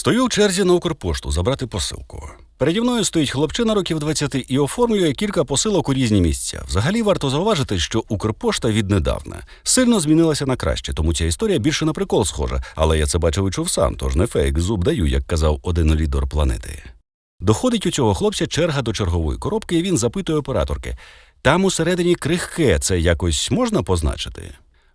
Стою в черзі на Укрпошту забрати посилку. Переді мною стоїть хлопчина років 20 і оформлює кілька посилок у різні місця. Взагалі варто зауважити, що Укрпошта віднедавна сильно змінилася на краще, тому ця історія більше на прикол схожа, але я це бачив і чув сам, тож не фейк, зуб даю, як казав один лідер планети. Доходить у цього хлопця черга до чергової коробки, і він запитує операторки: там усередині крихке це якось можна позначити?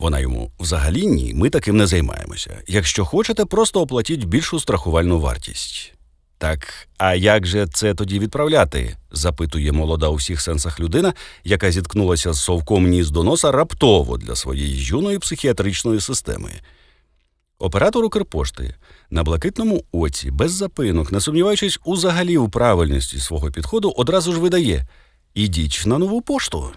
Вона йому взагалі ні, ми таким не займаємося. Якщо хочете, просто оплатіть більшу страхувальну вартість. Так, а як же це тоді відправляти? запитує молода у всіх сенсах людина, яка зіткнулася з совком ніс до носа раптово для своєї юної психіатричної системи. Оператор Укрпошти на блакитному оці, без запинок, не сумніваючись узагалі у правильності свого підходу, одразу ж видає Ідіть на нову пошту.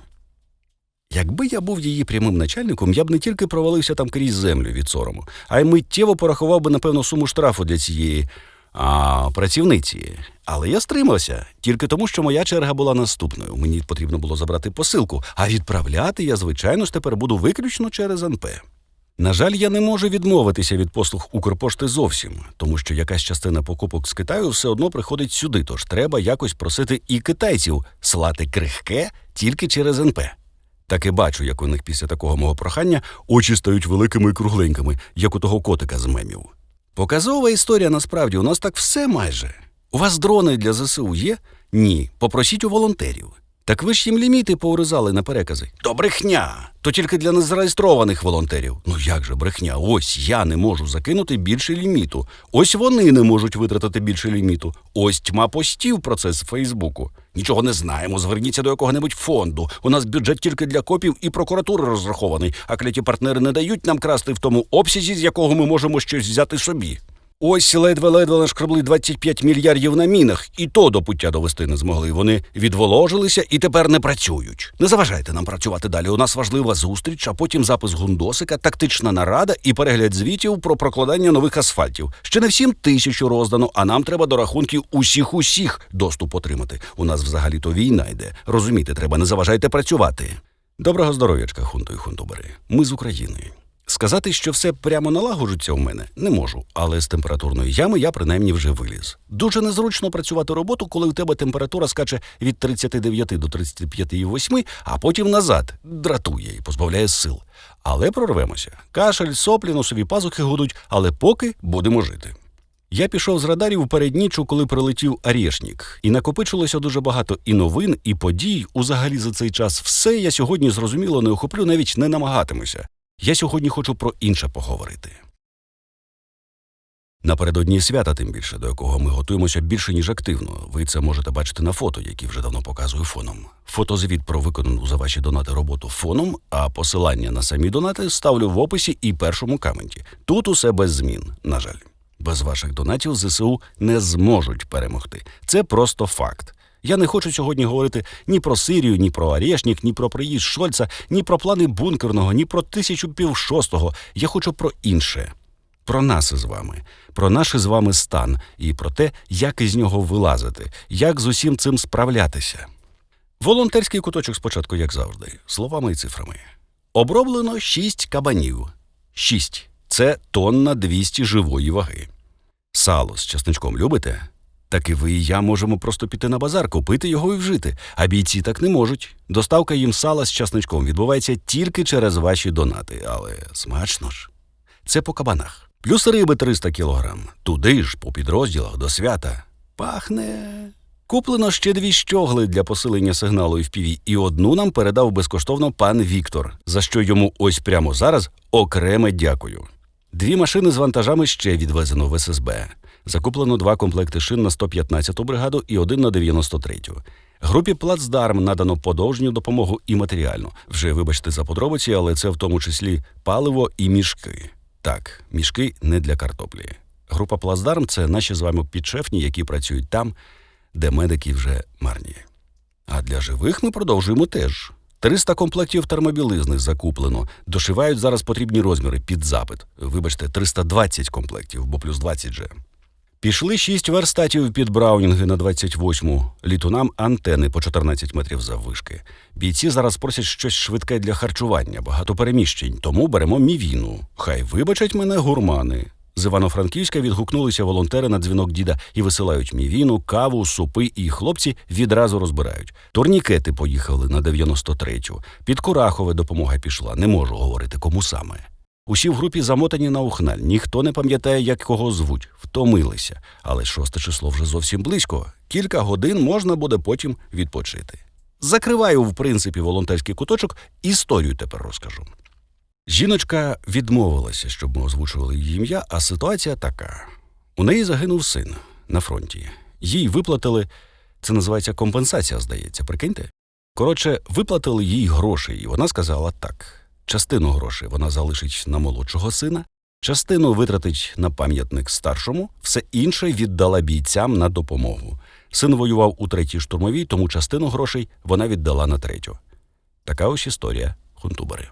Якби я був її прямим начальником, я б не тільки провалився там крізь землю від сорому, а й миттєво порахував би, напевно, суму штрафу для цієї а, працівниці. Але я стримався тільки тому, що моя черга була наступною. Мені потрібно було забрати посилку, а відправляти я, звичайно ж, тепер буду виключно через НП. На жаль, я не можу відмовитися від послуг Укрпошти зовсім, тому що якась частина покупок з Китаю все одно приходить сюди, тож треба якось просити і китайців слати крихке тільки через НП. Так і бачу, як у них після такого мого прохання очі стають великими і кругленькими, як у того котика з мемів. Показова історія насправді у нас так все майже. У вас дрони для ЗСУ є? Ні. Попросіть у волонтерів. Так ви ж їм ліміти поуризали на перекази. То брехня. То тільки для незареєстрованих волонтерів. Ну як же брехня? Ось я не можу закинути більше ліміту. Ось вони не можуть витратити більше ліміту. Ось тьма постів про це з Фейсбуку. Нічого не знаємо. Зверніться до якого-небудь фонду. У нас бюджет тільки для копів і прокуратури розрахований, а кляті партнери не дають нам красти в тому обсязі, з якого ми можемо щось взяти собі. Ось ледве-ледве нашкребли 25 мільярдів на мінах, і то до пуття довести не змогли. Вони відволожилися і тепер не працюють. Не заважайте нам працювати далі. У нас важлива зустріч, а потім запис гундосика, тактична нарада і перегляд звітів про прокладання нових асфальтів. Ще не всім тисячу роздано, а нам треба до рахунків усіх усіх доступ отримати. У нас взагалі то війна йде. Розумієте, треба не заважайте працювати. Доброго здоров'ячка, хунту і хунтубери. Ми з України. Сказати, що все прямо налагоджується у мене, не можу, але з температурної ями я принаймні вже виліз. Дуже незручно працювати роботу, коли у тебе температура скаче від 39 до 35,8, а потім назад дратує і позбавляє сил. Але прорвемося. Кашель, соплі, носові пазухи гудуть, але поки будемо жити. Я пішов з радарів у переднічу, коли прилетів Арєшнік, і накопичилося дуже багато і новин, і подій. Узагалі за цей час все я сьогодні зрозуміло не охоплю, навіть не намагатимуся. Я сьогодні хочу про інше поговорити. Напередодні свята, тим більше, до якого ми готуємося більше, ніж активно. Ви це можете бачити на фото, які вже давно показую фоном. Фотозвіт про виконану за ваші донати роботу фоном, а посилання на самі донати ставлю в описі і першому каменті. Тут усе без змін, на жаль. Без ваших донатів ЗСУ не зможуть перемогти. Це просто факт. Я не хочу сьогодні говорити ні про Сирію, ні про Арешнік, ні про приїзд Шольца, ні про плани бункерного, ні про тисячу пів. Я хочу про інше. Про нас із вами, про наш із вами стан і про те, як із нього вилазити, як з усім цим справлятися. Волонтерський куточок спочатку, як завжди, словами і цифрами. Оброблено шість кабанів. Шість це тонна 200 живої ваги. Сало з чесничком любите? Так і ви і я можемо просто піти на базар, купити його і вжити. А бійці так не можуть. Доставка їм сала з часничком відбувається тільки через ваші донати, але смачно ж. Це по кабанах. Плюс риби 300 кілограм. Туди ж, по підрозділах, до свята. Пахне. Куплено ще дві щогли для посилення сигналу FPV, і одну нам передав безкоштовно пан Віктор, за що йому ось прямо зараз окреме дякую. Дві машини з вантажами ще відвезено в ССБ. Закуплено два комплекти шин на 115-ту бригаду і один на 93-ю. Групі плацдарм надано подовжню допомогу і матеріальну. Вже вибачте за подробиці, але це в тому числі паливо і мішки. Так, мішки не для картоплі. Група плацдарм це наші з вами підшефні, які працюють там, де медики вже марні. А для живих ми продовжуємо теж. 300 комплектів термобілизни закуплено. Дошивають зараз потрібні розміри під запит. Вибачте, 320 комплектів, бо плюс 20 же. Пішли шість верстатів під Браунінги на 28-му, літунам антени по 14 метрів заввишки. Бійці зараз просять щось швидке для харчування, багато переміщень, тому беремо мівіну. Хай вибачать мене гурмани. З Івано-Франківська відгукнулися волонтери на дзвінок діда і висилають мівіну, каву, супи, і хлопці відразу розбирають. Турнікети поїхали на 93-ю. Під Курахове допомога пішла. Не можу говорити, кому саме. Усі в групі замотані на ухналь. Ніхто не пам'ятає, як кого звуть. Втомилися. Але шосте число вже зовсім близько. Кілька годин можна буде потім відпочити. Закриваю, в принципі, волонтерський куточок. Історію тепер розкажу. Жіночка відмовилася, щоб ми озвучували її ім'я, а ситуація така: у неї загинув син на фронті. Їй виплатили, це називається компенсація, здається, прикиньте. Коротше, виплатили їй гроші, і вона сказала так: частину грошей вона залишить на молодшого сина, частину витратить на пам'ятник старшому, все інше віддала бійцям на допомогу. Син воював у третій штурмовій, тому частину грошей вона віддала на третю. Така ось історія Хунтубери.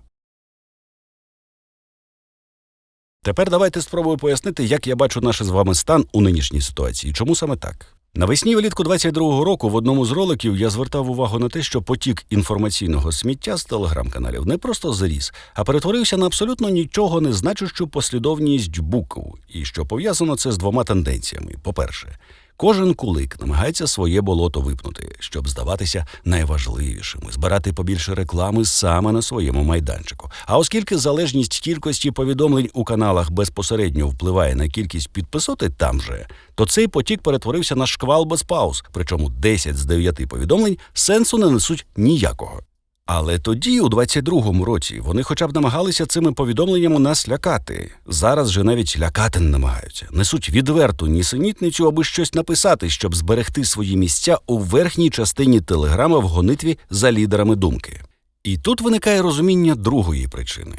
Тепер давайте спробую пояснити, як я бачу наш з вами стан у нинішній ситуації. Чому саме так? Навесні влітку 22-го року в одному з роликів я звертав увагу на те, що потік інформаційного сміття з телеграм-каналів не просто заріс, а перетворився на абсолютно нічого не значущу послідовність букв, і що пов'язано це з двома тенденціями. По-перше, Кожен кулик намагається своє болото випнути, щоб здаватися найважливішим, і збирати побільше реклами саме на своєму майданчику. А оскільки залежність кількості повідомлень у каналах безпосередньо впливає на кількість підписоти там же, то цей потік перетворився на шквал без пауз, причому 10 з 9 повідомлень сенсу не несуть ніякого. Але тоді, у 22-му році, вони хоча б намагалися цими повідомленнями нас лякати. Зараз же навіть лякати не намагаються. Несуть відверту нісенітницю, аби щось написати, щоб зберегти свої місця у верхній частині телеграма в гонитві за лідерами думки. І тут виникає розуміння другої причини.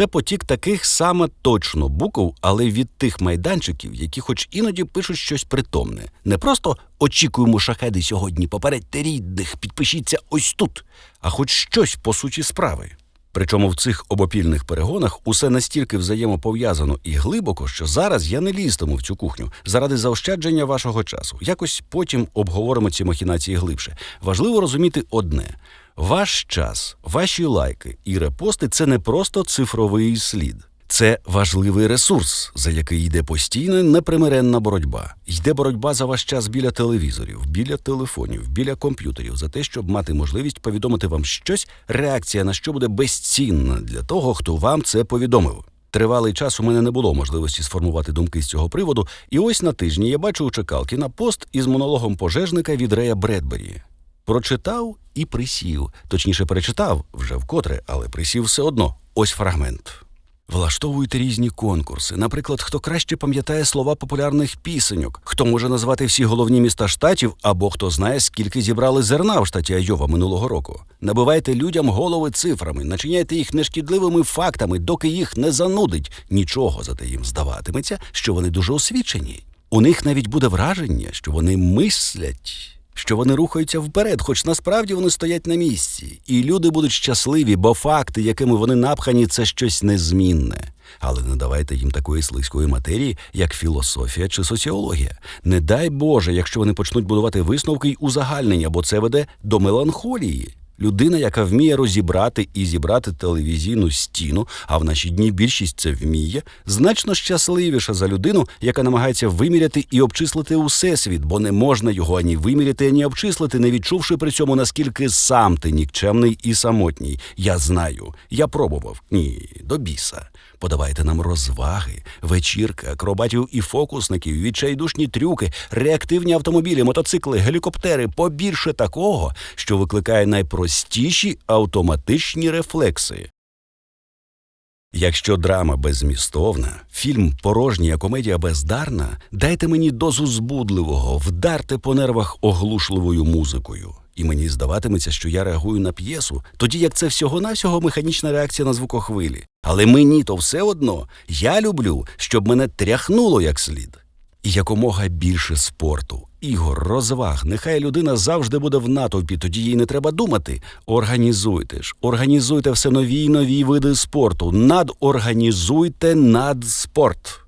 Це потік таких саме точно букв, але від тих майданчиків, які хоч іноді пишуть щось притомне. Не просто очікуємо шахеди сьогодні, попередьте рідних, підпишіться ось тут, а хоч щось по суті справи. Причому в цих обопільних перегонах усе настільки взаємопов'язано і глибоко, що зараз я не лізтиму в цю кухню заради заощадження вашого часу. Якось потім обговоримо ці махінації глибше. Важливо розуміти одне: ваш час, ваші лайки і репости це не просто цифровий слід. Це важливий ресурс, за який йде постійна непримиренна боротьба. Йде боротьба за ваш час біля телевізорів, біля телефонів, біля комп'ютерів, за те, щоб мати можливість повідомити вам щось, реакція на що буде безцінна для того, хто вам це повідомив. Тривалий час у мене не було можливості сформувати думки з цього приводу, і ось на тижні я бачу у чекалки на пост із монологом пожежника від Рея Бредбері. Прочитав і присів, точніше перечитав вже вкотре, але присів все одно. Ось фрагмент. Влаштовуйте різні конкурси. Наприклад, хто краще пам'ятає слова популярних пісеньок, хто може назвати всі головні міста штатів, або хто знає, скільки зібрали зерна в штаті Айова минулого року. Набивайте людям голови цифрами, начиняйте їх нешкідливими фактами, доки їх не занудить. Нічого зате їм здаватиметься, що вони дуже освічені. У них навіть буде враження, що вони мислять. Що вони рухаються вперед, хоч насправді вони стоять на місці, і люди будуть щасливі, бо факти, якими вони напхані, це щось незмінне. Але не давайте їм такої слизької матерії, як філософія чи соціологія. Не дай Боже, якщо вони почнуть будувати висновки й узагальнення, бо це веде до меланхолії. Людина, яка вміє розібрати і зібрати телевізійну стіну, а в наші дні більшість це вміє, значно щасливіша за людину, яка намагається виміряти і обчислити усесвіт, бо не можна його ані виміряти, ані обчислити, не відчувши при цьому наскільки сам ти нікчемний і самотній. Я знаю, я пробував. Ні, до біса. Подавайте нам розваги, вечірки, акробатів і фокусників, відчайдушні трюки, реактивні автомобілі, мотоцикли, гелікоптери, побільше такого, що викликає найпростіші автоматичні рефлекси. Якщо драма беззмістовна, фільм порожній, а комедія бездарна, дайте мені дозу збудливого, вдарте по нервах оглушливою музикою. І мені здаватиметься, що я реагую на п'єсу, тоді як це всього-навсього механічна реакція на звукохвилі. Але мені то все одно я люблю, щоб мене тряхнуло як слід. І якомога більше спорту, ігор, розваг. Нехай людина завжди буде в натовпі, тоді їй не треба думати. Організуйте ж, організуйте все нові й нові види спорту. Надорганізуйте надспорт.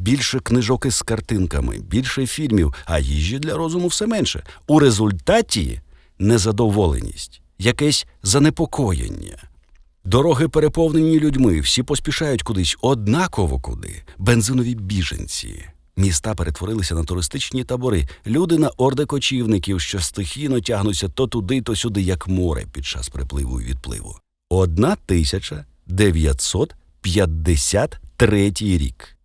Більше книжок із картинками, більше фільмів, а їжі для розуму все менше. У результаті незадоволеність, якесь занепокоєння. Дороги переповнені людьми, всі поспішають кудись однаково куди. Бензинові біженці. Міста перетворилися на туристичні табори. Люди на орди кочівників, що стихійно тягнуться то туди, то сюди, як море під час припливу і відпливу. Одна тисяча дев'ятсот п'ятдесят третій рік.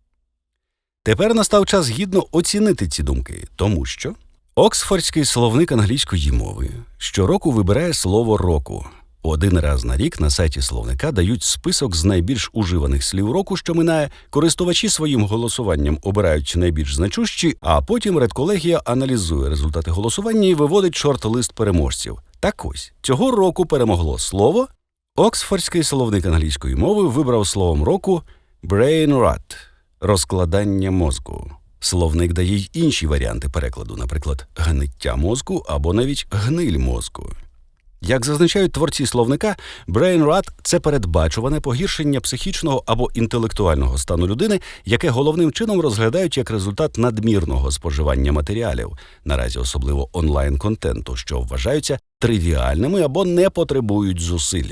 Тепер настав час гідно оцінити ці думки, тому що Оксфордський словник англійської мови щороку вибирає слово року. Один раз на рік на сайті словника дають список з найбільш уживаних слів року, що минає. Користувачі своїм голосуванням обирають найбільш значущі, а потім редколегія аналізує результати голосування і виводить шорт-лист переможців. Так ось цього року перемогло слово. Оксфордський словник англійської мови вибрав словом року brain rot – розкладання мозку. Словник дає й інші варіанти перекладу, наприклад, гниття мозку або навіть гниль мозку. Як зазначають творці словника, brain rot – це передбачуване погіршення психічного або інтелектуального стану людини, яке головним чином розглядають як результат надмірного споживання матеріалів, наразі особливо онлайн-контенту, що вважаються тривіальними або не потребують зусиль.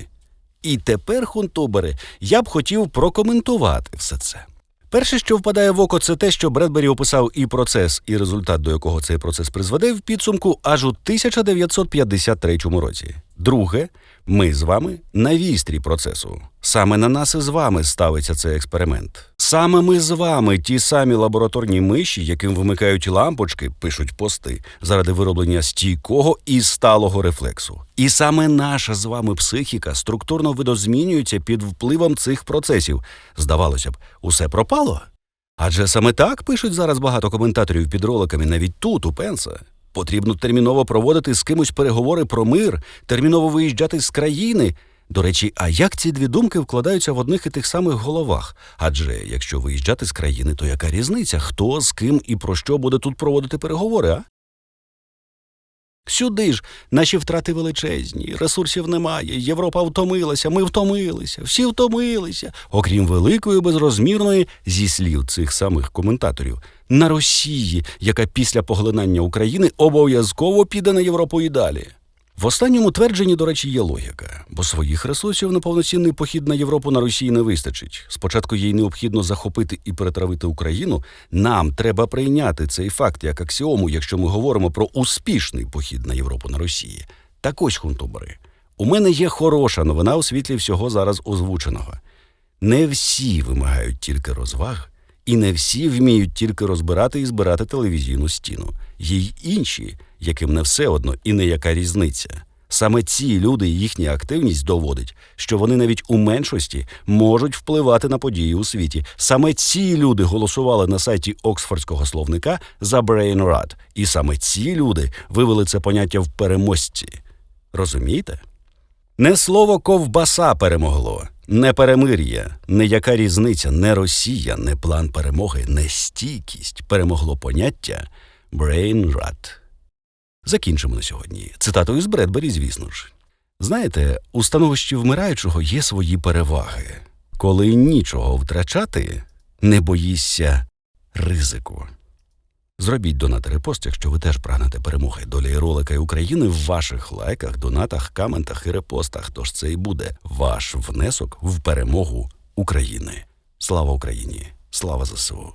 І тепер, хунтубери, я б хотів прокоментувати все це. Перше, що впадає в око, це те, що Бредбері описав і процес, і результат, до якого цей процес призведе в підсумку аж у 1953 році. Друге, ми з вами на вістрі процесу. Саме на нас і з вами ставиться цей експеримент. Саме ми з вами, ті самі лабораторні миші, яким вимикають лампочки, пишуть пости заради вироблення стійкого і сталого рефлексу. І саме наша з вами психіка структурно видозмінюється під впливом цих процесів. Здавалося б, усе пропало. Адже саме так пишуть зараз багато коментаторів під роликами навіть тут, у Пенса. Потрібно терміново проводити з кимось переговори про мир, терміново виїжджати з країни. До речі, а як ці дві думки вкладаються в одних і тих самих головах? Адже якщо виїжджати з країни, то яка різниця, хто з ким і про що буде тут проводити переговори, а? Сюди ж наші втрати величезні, ресурсів немає, Європа втомилася, ми втомилися, всі втомилися, окрім великої безрозмірної, зі слів цих самих коментаторів, на Росії, яка після поглинання України обов'язково піде на Європу і далі. В останньому твердженні, до речі, є логіка, бо своїх ресурсів на повноцінний похід на Європу на Росії не вистачить. Спочатку їй необхідно захопити і перетравити Україну. Нам треба прийняти цей факт як аксіому, якщо ми говоримо про успішний похід на Європу на Росії. Так ось, хунтубери, у мене є хороша новина у світлі всього зараз озвученого. Не всі вимагають тільки розваг, і не всі вміють тільки розбирати і збирати телевізійну стіну. Є й інші, яким не все одно і не яка різниця. Саме ці люди і їхня активність доводить, що вони навіть у меншості можуть впливати на події у світі. Саме ці люди голосували на сайті Оксфордського словника за Brain Rot. І саме ці люди вивели це поняття в переможці. Розумієте? Не слово ковбаса перемогло, не перемир'я, не яка різниця, не Росія, не план перемоги, не стійкість перемогло поняття brain rot. Закінчимо на сьогодні. Цитатою з Бредбері, звісно ж. Знаєте, у становищі вмираючого є свої переваги. Коли нічого втрачати, не боїшся ризику. Зробіть донат репост, якщо ви теж прагнете перемоги долі ролика і України в ваших лайках, донатах, каментах і репостах. Тож це і буде ваш внесок в перемогу України. Слава Україні! Слава ЗСУ!